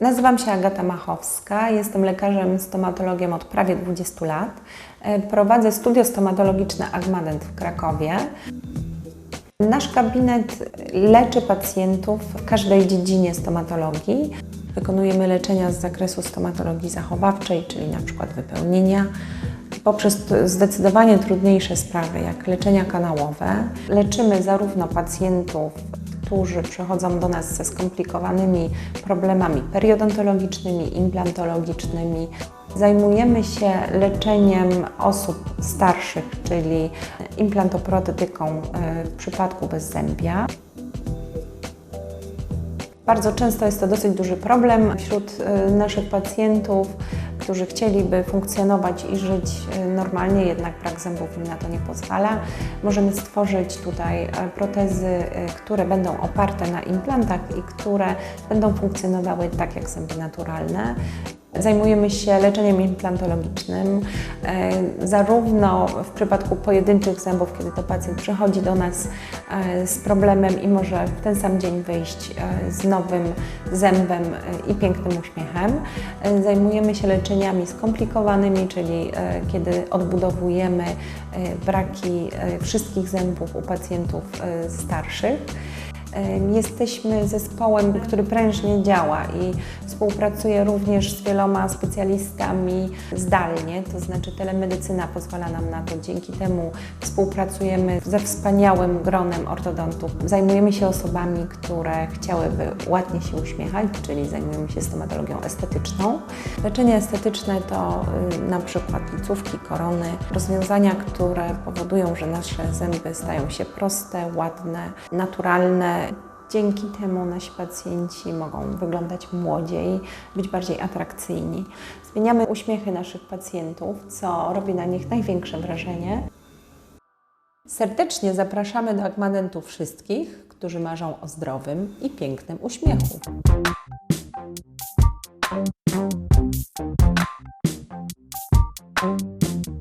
Nazywam się Agata Machowska, jestem lekarzem stomatologiem od prawie 20 lat. E, Prowadzę studio stomatologiczne Agmadent w Krakowie. Nasz gabinet leczy pacjentów w każdej dziedzinie stomatologii. Wykonujemy leczenia z zakresu stomatologii zachowawczej, czyli na przykład wypełnienia, poprzez zdecydowanie trudniejsze sprawy, jak leczenia kanałowe. Leczymy zarówno pacjentów, którzy przychodzą do nas ze skomplikowanymi problemami periodontologicznymi, implantologicznymi. Zajmujemy się leczeniem osób starszych, czyli implantoprotetyką e, w przypadku bezzębia. Bardzo często jest to dosyć duży problem wśród e, naszych pacjentów, którzy chcieliby funkcjonować i żyć e, normalnie, jednak brak zębów im na to nie pozwala. Możemy stworzyć tutaj e, protezy, e, które będą oparte na implantach i które będą funkcjonowały tak jak zęby naturalne. Zajmujemy się leczeniem implantologicznym, e, zarówno w przypadku pojedynczych zębów, kiedy to pacjent przychodzi do nas e, z problemem i może w ten sam dzień wyjść e, z nowym zębem i pięknym uśmiechem. Zajmujemy się leczeniami skomplikowanymi, czyli kiedy odbudowujemy braki wszystkich zębów u pacjentów starszych. Jesteśmy zespołem, który prężnie działa i współpracuje również z wieloma specjalistami zdalnie, to znaczy telemedycyna pozwala nam na to. Dzięki temu współpracujemy ze wspaniałym gronem ortodontów. Zajmujemy się osobami, które chciałyby ładnie się uśmiechać, czyli zajmujemy się stomatologią estetyczną. Leczenie estetyczne to y, na przykład licówki, korony, rozwiązania, które powodują, że nasze zęby stają się proste, ładne, naturalne. Dzięki temu nasi pacjenci mogą wyglądać młodziej, być bardziej atrakcyjni. Zmieniamy uśmiechy naszych pacjentów, co robi na nich największe wrażenie. Serdecznie zapraszamy do Agmadentu wszystkich, którzy marzą o zdrowym i pięknym uśmiechu.